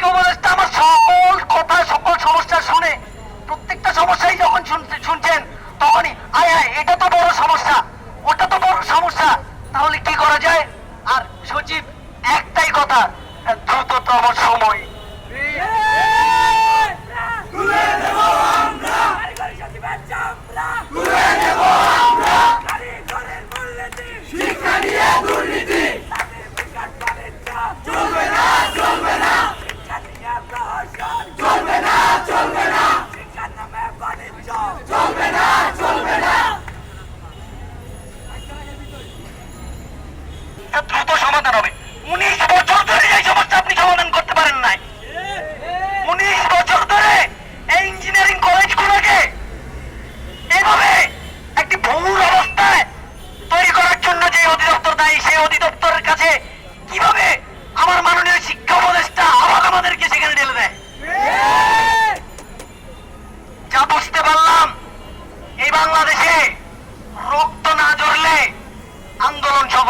শিক্ষা বলে আমার সকল কথা, সকল সমস্যা শুনে? প্রত্যেকটা সমস্যাই যখন শুনছেন, তখনই, আয় আয়, এটা তো বড় সমস্যা, ওটা তো বড় সমস্যা, তাহলে কি করা যায়? আর সচিব, একটাই কথা দ্রুততম সময়।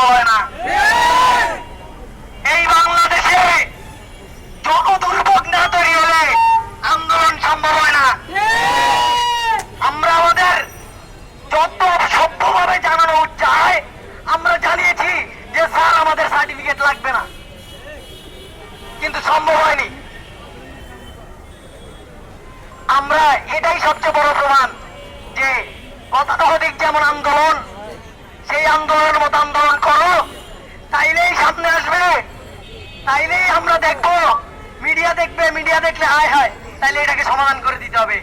হয় না। এই বাংলাদেশে জন দুর্ভোগ না তৈরি হলে আন্দোলন সম্ভব হয় না। আমরা আমাদের যত সভ্যভাবে জানানো চায় আমরা জানিয়েছি যে স্যার, আমাদের সার্টিফিকেট লাগবে না। কিন্তু সম্ভব হয়নি। আমরা এটাই সবচেয়ে বড় প্রমাণ যে গতানুগতিক যেমন আন্দোলন সেই আন্দোলনের মতো আন্দোলন করো। তাইলেই সামনে আসবে। তাইলেই আমরা দেখব। মিডিয়া দেখবে, মিডিয়া দেখলে হায় হায়, তাইলে এটাকে সমাধান করে দিতে হবে।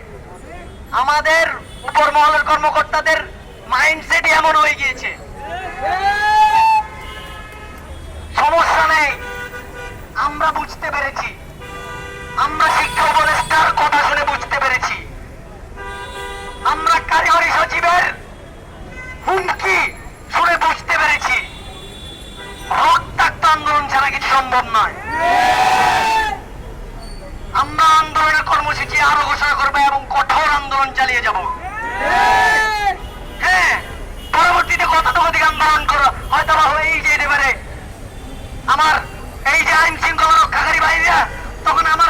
আমাদের উপর মহলের কর্মকর্তাদের মাইন্ডসেটই এমন হয়ে গিয়েছে। সমস্যা নেই। আমরা বুঝতে পেরেছি। আমরা শিক্ষা উপদেষ্টার কথা শুনে বুঝতে পেরেছি। আমরা কারিগরি তারা হয়ে যেতে আমার এই যে আইন শৃঙ্খলা রক্ষাকারী বাহিনীরা তখন আমার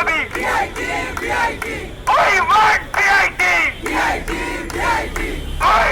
দাবি ওই ওয়ার্ড বিআইটি ওই